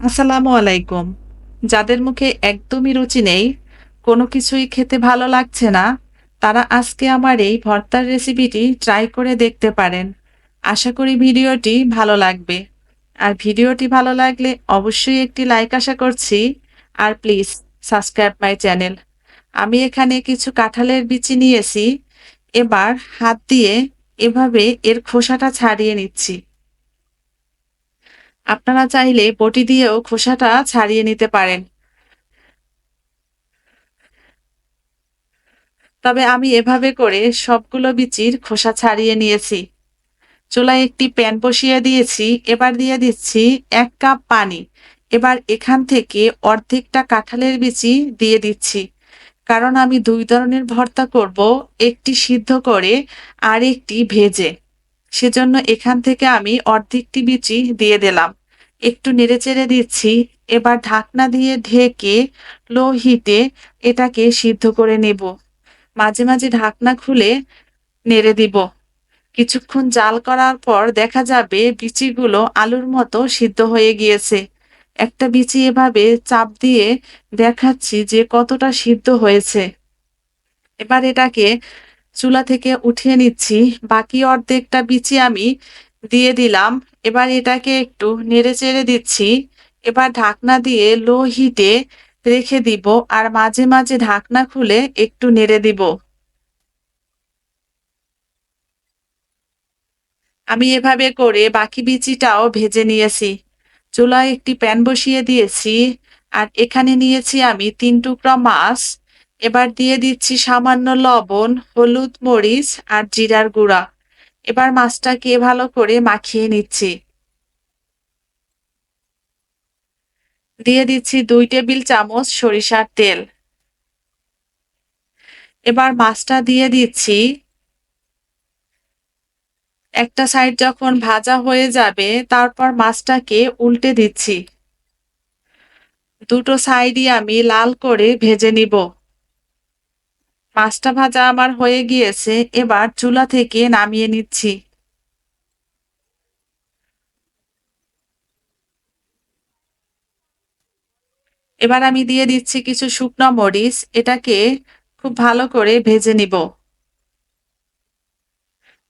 আসসালামু আলাইকুম। যাদের মুখে একদমই রুচি নেই, কোনো কিছুই খেতে ভালো লাগছে না, তারা আজকে আমার এই ভর্তার রেসিপিটি ট্রাই করে দেখতে পারেন। আশা করি ভিডিওটি ভালো লাগবে। আর ভিডিওটি ভালো লাগলে অবশ্যই একটি লাইক আশা করছি। আর প্লিজ, সাবস্ক্রাইব মাই চ্যানেল। আমি এখানে কিছু কাঁঠালের বিচি নিয়েছি। এবার হাত দিয়ে এভাবে এর খোসাটা ছাড়িয়ে নিচ্ছি। আপনারা চাইলে বটি দিয়েও খোসাটা ছাড়িয়ে নিতে পারেন। তবে আমি এভাবে করে সবগুলো বিচির খোসা ছাড়িয়ে নিয়েছি। চুলায় একটি প্যান বসিয়ে দিয়েছি, এবার দিয়ে দিচ্ছি এক কাপ পানি। এবার এখান থেকে অর্ধেকটা কাঁঠালের বিচি দিয়ে দিচ্ছি। কারণ আমি দুই ধরনের ভর্তা করব, একটি সিদ্ধ করে আর একটি ভেজে। সেজন্য এখান থেকে আমি অর্ধেকটি বিচি দিয়ে দিলাম। একটু নেড়েচেড়ে দিচ্ছি, এবার ঢাকনা দিয়ে ঢেকে লো হিটে এটাকে সিদ্ধ করে নেব। মাঝে মাঝে ঢাকনা খুলে নেড়ে দিব। কিছুক্ষণ জাল করার পর দেখা যাবে বিচিগুলো আলুর মতো সিদ্ধ হয়ে গিয়েছে। একটা বিচি এভাবে চাপ দিয়ে দেখাচ্ছি যে কতটা সিদ্ধ হয়েছে। এবার এটাকে চুলা থেকে উঠিয়ে নিচ্ছি। বাকি অর্ধেকটা বিচি আমি দিয়ে দিলাম। এবার এটাকে একটু নেড়ে চেড়ে দিচ্ছি। এবার ঢাকনা দিয়ে লো হিটে রেখে দিব আর মাঝে মাঝে ঢাকনা খুলে একটু নেড়ে দিব। আমি এভাবে করে বাকি বিচিটাও ভেজে নিয়েছি। চুলায় একটি প্যান বসিয়ে দিয়েছি আর এখানে নিয়েছি আমি তিন টুকরা মাছ। এবার দিয়ে দিচ্ছি সামান্য লবণ, হলুদ মরিচ আর জিরার গুঁড়া। এবার মাছটাকে ভালো করে মাখিয়ে নিচ্ছি। দিয়ে দিচ্ছি দুই টেবিল চামচ সরিষার তেল। এবার মাছটা দিয়ে দিচ্ছি। একটা সাইড যখন ভাজা হয়ে যাবে, তারপর মাছটাকে উল্টে দিচ্ছি। দুটো সাইডই আমি লাল করে ভেজে নিব। মাছটা ভাজা আমার হয়ে গিয়েছে, এবার চুলা থেকে নামিয়ে নিচ্ছি। এবার আমি দিয়ে দিচ্ছি কিছু শুকনো মরিচ, এটাকে খুব ভালো করে ভেজে নিব।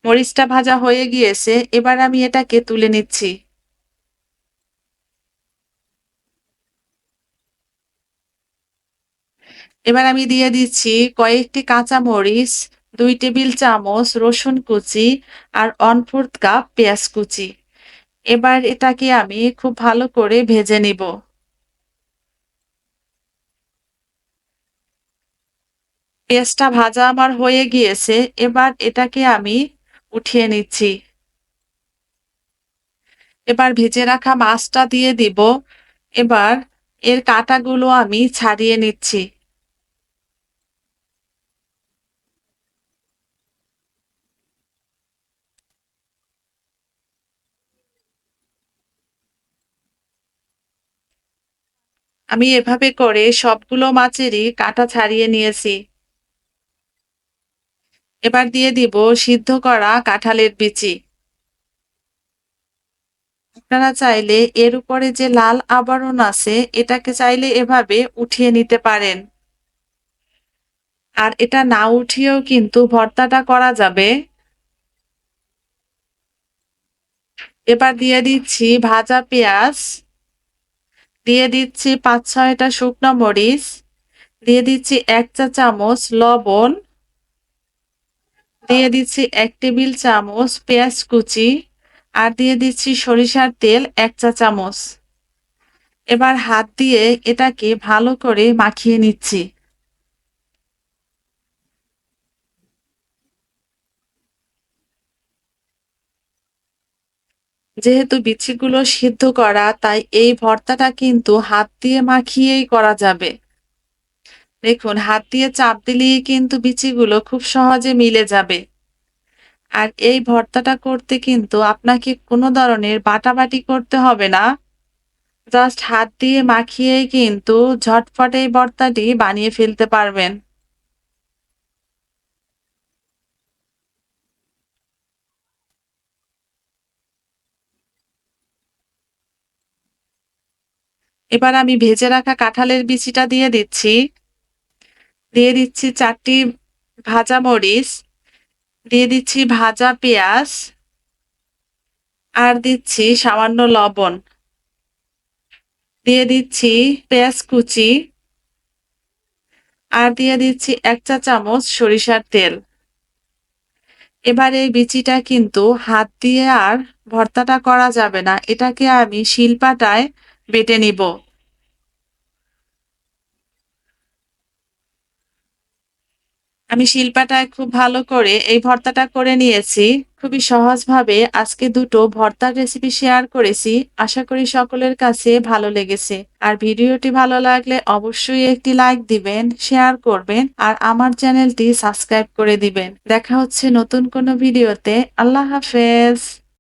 মরিচটা ভাজা হয়ে গিয়েছে, এবার আমি এটাকে তুলে নিচ্ছি। এবার আমি দিয়ে দিচ্ছি কয়েকটি কাঁচা মরিচ দুই টেবিল চামচ রসুন কুচি আর ওয়ান ফোর্থ কাপ পেঁয়াজ কুচি। এবার এটাকে আমি খুব ভালো করে ভেজে নিব। পেঁয়াজটা ভাজা আমার হয়ে গিয়েছে, এবার এটাকে আমি উঠিয়ে নিচ্ছি। এবার ভেজে রাখা মাছটা দিয়ে দিব। এবার এর কাঁটাগুলো আমি ছাড়িয়ে নিচ্ছি। আমি এভাবে করে সবগুলো মাছেরই কাঁটা ছাড়িয়ে নিয়েছি। এবার দিয়ে দিব সিদ্ধ করা কাঁঠালের বিচি। আপনারা চাইলে এর উপরে যে লাল আবরণ আছে, এটাকে চাইলে এভাবে উঠিয়ে নিতে পারেন। আর এটা না উঠিয়েও কিন্তু ভর্তাটা করা যাবে। এবার দিয়ে দিচ্ছি ভাজা পেঁয়াজ। দিয়ে দিচ্ছি পাঁচ, ছয়টা শুকনো মরিচ, দিয়ে দিচ্ছি এক চা চামচ লবণ, দিয়ে দিচ্ছি এক টেবিল চামচ পেঁয়াজ কুচি আর দিয়ে দিচ্ছি সরিষার তেল এক চা চামচ। এবার হাত দিয়ে এটাকে ভালো করে মাখিয়ে নিচ্ছি। যেহেতু বিচিগুলো সিদ্ধ করা, তাই এই ভর্তাটা কিন্তু হাত দিয়ে মাখিয়েই করা যাবে। দেখুন, হাত দিয়ে চাপ দিলেই কিন্তু বিচিগুলো খুব সহজে মিলে যাবে। আর এই ভর্তাটা করতে কিন্তু আপনাকে কোনো ধরনের বাটাবাটি করতে হবে না। জাস্ট হাত দিয়ে মাখিয়েই কিন্তু ঝটপট এই ভর্তাটি বানিয়ে ফেলতে পারবেন। এবার আমি ভেজে রাখা কাঁঠালের বিচিটা দিয়ে দিচ্ছি। দিয়ে দিচ্ছি চারটি ভাজা মরিচ, দিয়ে দিচ্ছি ভাজা পেঁয়াজ, আর দিচ্ছি সামান্য লবণ। দিয়ে দিচ্ছি পেঁয়াজ কুচি, আর দিয়ে দিচ্ছি এক চা চামচ সরিষার তেল। এবার এই বিচিটা কিন্তু হাত দিয়ে আর ভর্তাটা করা যাবে না। এটাকে আমি শিলপাটায় বেটে নিব। আমি শিল্পাটায় খুব ভালো করে এই ভর্তাটা করে নিয়েছি। খুবই সহজভাবে আজকে দুটো ভর্তার রেসিপি শেয়ার করেছি। আশা করি সকলের কাছে ভালো লেগেছে। আর ভিডিওটি ভালো লাগলে অবশ্যই একটি লাইক দিবেন শেয়ার করবেন, আর আমার চ্যানেলটি সাবস্ক্রাইব করে দিবেন। দেখা হচ্ছে নতুন কোনো ভিডিওতে। আল্লাহ হাফেজ।